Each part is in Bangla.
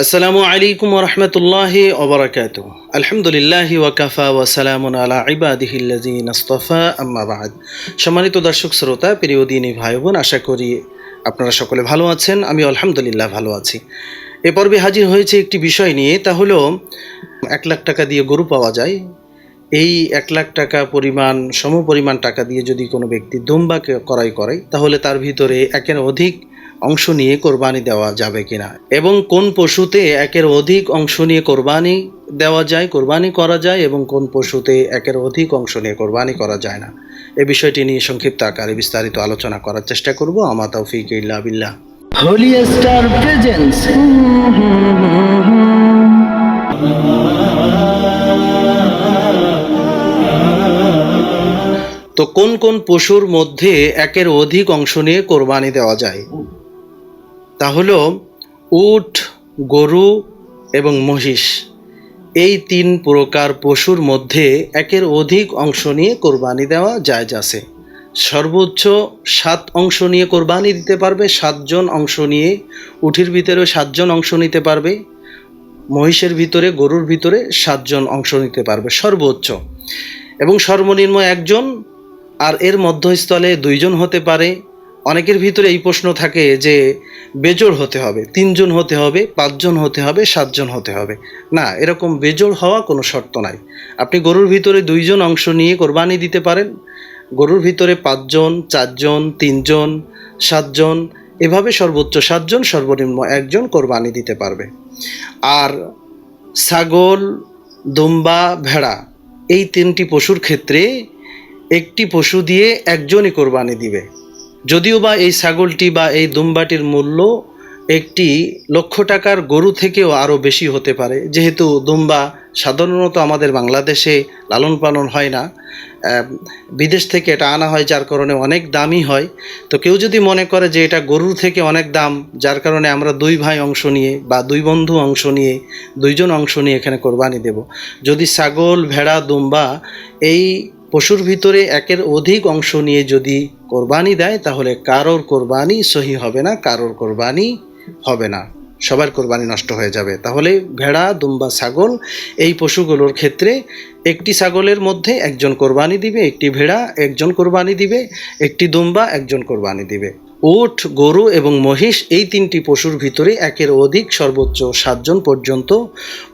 আসসালামু আলাইকুম রহমতুল্লাহ ওবরাকাত আলহামদুলিল্লাহ ওয়াকাফা ওয়াসালামুন আলা ইবাদিহিল্লাজিন আস্তফা, আম্মা বাদ। সম্মানিত দর্শক, শ্রোতা, প্রিয় দিনী ভাই বোন আশা করি আপনারা সকলে ভালো আছেন আমি আলহামদুলিল্লাহ ভালো আছি। এ পর্বে হাজির হয়েছে একটি বিষয় নিয়ে, তা হলো, এক লাখ টাকা দিয়ে গরু পাওয়া যায়। এই এক লাখ টাকা পরিমাণ সম পরিমাণ টাকা দিয়ে যদি কোনো ব্যক্তি দুম্বাকে ক্রয় করে, তাহলে তার ভিতরে একের অধিক অংশ নিয়ে কোরবানি দেওয়া যাবে কিনা? এবং কোন পশুতে একের অধিক অংশ নিয়ে কোরবানি দেওয়া যায় কোরবানি করা যায় এবং কোন পশুতে একের অধিক অংশ নিয়ে কোরবানি করা যায় না? এ বিষয়টি নিয়ে সংক্ষিপ্ত আকারে বিস্তারিত আলোচনা করার চেষ্টা করব। আমা তৌফিক ইল্লা বিল্লাহ। হোলি স্টার প্রেজেন্স তো কোন কোন পশুর মধ্যে একের অধিক অংশ নিয়ে কোরবানি দেওয়া যায়? তা হলো উট, গরু এবং মহিষ। এই তিন প্রকার পশুর মধ্যে একের অধিক অংশ নিয়ে কোরবানি দেওয়া জায়জ আছে। সর্বোচ্চ সাত অংশ নিয়ে কোরবানি দিতে পারবে, সাতজন অংশ নিয়ে উঠির ভিতরে সাতজন অংশ নিতে পারবে, মহিষের ভিতরে, গরুর ভিতরে সাতজন অংশ নিতে পারবে, সর্বোচ্চ। এবং সর্বনিম্ন একজন আর এর মধ্যস্থলে দুইজন হতে পারে অনেকের ভিতরে এই প্রশ্ন থাকে যে, বেজোড় হতে হবে, তিনজন হতে হবে, পাঁচজন হতে হবে, সাতজন হতে হবে। না, এরকম বেজোড় হওয়া কোনো শর্ত নাই। আপনি গরুর ভিতরে দুইজন অংশ নিয়ে কোরবানি দিতে পারেন। গরুর ভিতরে পাঁচজন, চারজন, তিনজন, সাতজন, এভাবে সর্বোচ্চ সাতজন, সর্বনিম্ন একজন কোরবানি দিতে পারবে। আর ছাগল, দুম্বা, ভেড়া, এই তিনটি পশুর ক্ষেত্রে একটি পশু দিয়ে একজনই কোরবানি দিবে। যদিও বা এই ছাগলটি বা এই দুম্বাটির মূল্য একটি লক্ষ টাকার গরু থেকেও আরও বেশি হতে পারে। যেহেতু দুম্বা সাধারণত আমাদের বাংলাদেশে লালন পালন হয় না বিদেশ থেকে এটা আনা হয় যার কারণে অনেক দামই হয়। তো কেউ যদি মনে করে যে এটা গরুর থেকে অনেক দাম, যার কারণে আমরা দুই ভাই অংশ নিয়ে বা দুই বন্ধু অংশ নিয়ে, দুইজন অংশ নিয়ে এখানে কোরবানি দেব। যদি ছাগল, ভেড়া, দুম্বা এই পশুর ভিতরে একের অধিক অংশ নিয়ে যদি কোরবানি দেয়, তাহলে কারোর কোরবানি সহি হবে না, কারোর কোরবানি হবে না। সবার কোরবানি নষ্ট হয়ে যাবে। তাহলে ভেড়া, দুম্বা, ছাগল এই পশুগুলোর ক্ষেত্রে একটি ছাগলের মধ্যে একজন কোরবানি দিবে, একটি ভেড়া একজন কোরবানি দিবে, একটি দুম্বা একজন কোরবানি দিবে। উট, গরু এবং মহিষ এই তিনটি পশুর ভিতরে একের অধিক সর্বোচ্চ সাতজন পর্যন্ত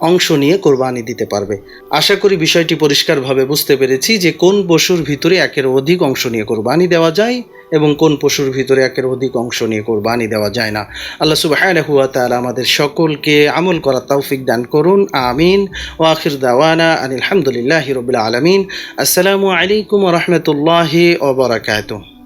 অংশ নিয়ে কোরবানি দিতে পারবে। আশা করি বিষয়টি পরিষ্কারভাবে বুঝতে পেরেছি যে কোন পশুর ভিতরে একের অধিক অংশ নিয়ে কোরবানি দেওয়া যায় এবং কোন পশুর ভিতরে একের অধিক অংশ নিয়ে কোরবানি দেওয়া যায় না। আল্লাহ সুবহানাহু ওয়া তাআলা আমাদের সকলকে আমল করা তৌফিক দান করুন। আমিন। ও আখির দাওয়ানা আনিল হামদুলিল্লাহি রাব্বিল আলামিন। আসসালামু আলাইকুম রাহমাতুল্লাহি ওয়া বারাকাতুহু।